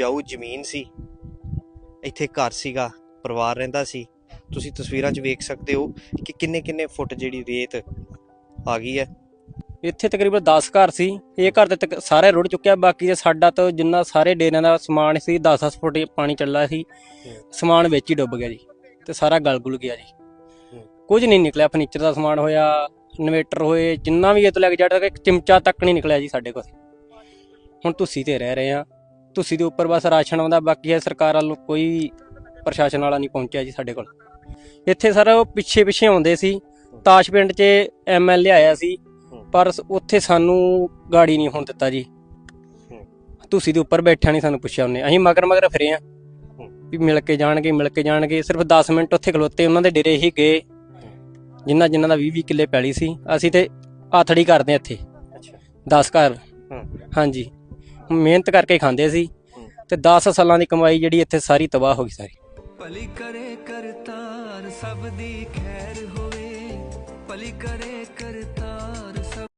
ਉਪਜਾਊ ਜ਼ਮੀਨ ਸੀ। ਇੱਥੇ ਘਰ ਸੀਗਾ ਪਰਿਵਾਰ ਰਹਿੰਦਾ ਸੀ। ਤੁਸੀਂ ਤਸਵੀਰਾਂ 'ਚ ਵੇਖ ਸਕਦੇ ਹੋ ਕਿ ਕਿੰਨੇ ਕਿੰਨੇ ਫੁੱਟ ਜਿਹੜੀ ਰੇਤ ਆ ਗਈ ਹੈ। ਇੱਥੇ ਤਕਰੀਬਨ 10 ਘਰ ਸੀ। ਇਹ ਘਰ ਤੇ ਸਾਰੇ ਰੁੜ ਚੁੱਕਿਆ। ਬਾਕੀ ਦੇ ਸਾਡਾ ਤਾਂ ਜਿੰਨਾ ਸਾਰੇ ਡੇਰਿਆਂ ਦਾ ਸਮਾਨ ਸੀ 10-10 ਫੁੱਟ ਪਾਣੀ ਚੱਲਾ ਸੀ। ਸਮਾਨ ਵਿੱਚ ਹੀ ਡੁੱਬ ਗਿਆ ਜੀ ਤੇ ਸਾਰਾ ਗਲ ਗੁਲ ਗਿਆ ਜੀ। ਕੁਝ ਨਹੀਂ ਨਿਕਲਿਆ। ਫਰਨੀਚਰ ਦਾ ਸਮਾਨ ਹੋਇਆ ਇਨਵੇਟਰ ਹੋਏ ਜਿੰਨਾ ਵੀ ਇਹ ਤੋਂ ਲੈ ਕੇ ਜਿਹੜਾ ਇੱਕ ਚਿਮਚਾ ਤੱਕ ਨਹੀਂ ਨਿਕਲਿਆ ਜੀ ਸਾਡੇ ਕੋਲ। ਹੁਣ ਤੁਸੀਂ ਤੇ ਰਹਿ ਰਹੇ ਆ। ਤੁਸੀਂ ਦੇ ਉੱਪਰ ਬਸ ਰਾਸ਼ਨ ਆਉਂਦਾ ਬਾਕੀ ਹੈ ਸਰਕਾਰ ਵੱਲੋਂ ਕੋਈ ਪ੍ਰਸ਼ਾਸਨ ਵਾਲਾ ਨਹੀਂ ਪਹੁੰਚਿਆ ਜੀ ਸਾਡੇ ਕੋਲ। ਇੱਥੇ ਸਰ ਉਹ ਪਿੱਛੇ ਪਿੱਛੇ ਆਉਂਦੇ ਸੀ ਤਾਸ਼ ਪਿੰਡ 'ਚ ਐਮਐਲਏ ਆਇਆ ਸੀ ਪਰ ਉੱਥੇ ਸਾਨੂੰ ਗਾੜੀ ਨਹੀਂ ਹੋਣ ਦਿੱਤਾ ਜੀ। ਤੁਸੀਂ ਦੇ ਉੱਪਰ ਬੈਠਿਆ ਨਹੀਂ ਸਾਨੂੰ ਪੁੱਛਿਆ ਉਹਨੇ ਅਸੀਂ ਮਗਰ ਮਗਰ ਫਿਰੇ ਆ। ਵੀ ਮਿਲ ਕੇ ਜਾਣਗੇ ਮਿਲ ਕੇ ਜਾਣਗੇ ਸਿਰਫ 10 ਮਿੰਟ ਉੱਥੇ ਖਲੋਤੇ ਉਹਨਾਂ ਦੇ ਡੇਰੇ ਹੀ ਗਏ। ਜਿਨ੍ਹਾਂ ਜਿਨ੍ਹਾਂ ਦਾ 20 20 ਕਿੱਲੇ ਪੈਲੀ ਸੀ ਅਸੀਂ ਤੇ ਆਥੜੀ ਕਰਦੇ ਆ ਇੱਥੇ। ਅੱਛਾ। 10 ਘਰ। ਹਾਂਜੀ। ਮਿਹਨਤ ਕਰਕੇ ਖਾਂਦੇ ਸੀ। ਤੇ 10 ਸਾਲਾਂ ਦੀ ਕਮਾਈ ਜਿਹੜੀ ਇੱਥੇ ਸਾਰੀ ਤਬਾਹ ਹੋ ਗਈ ਸਾਰੀ ਭਲੀ ਕਰੇ ਕਰਤਾਰ ਸਭ ਦੀ ਖੈਰ ਹੋਵੇ ਭਲੀ ਕਰੇ ਕਰਤਾਰ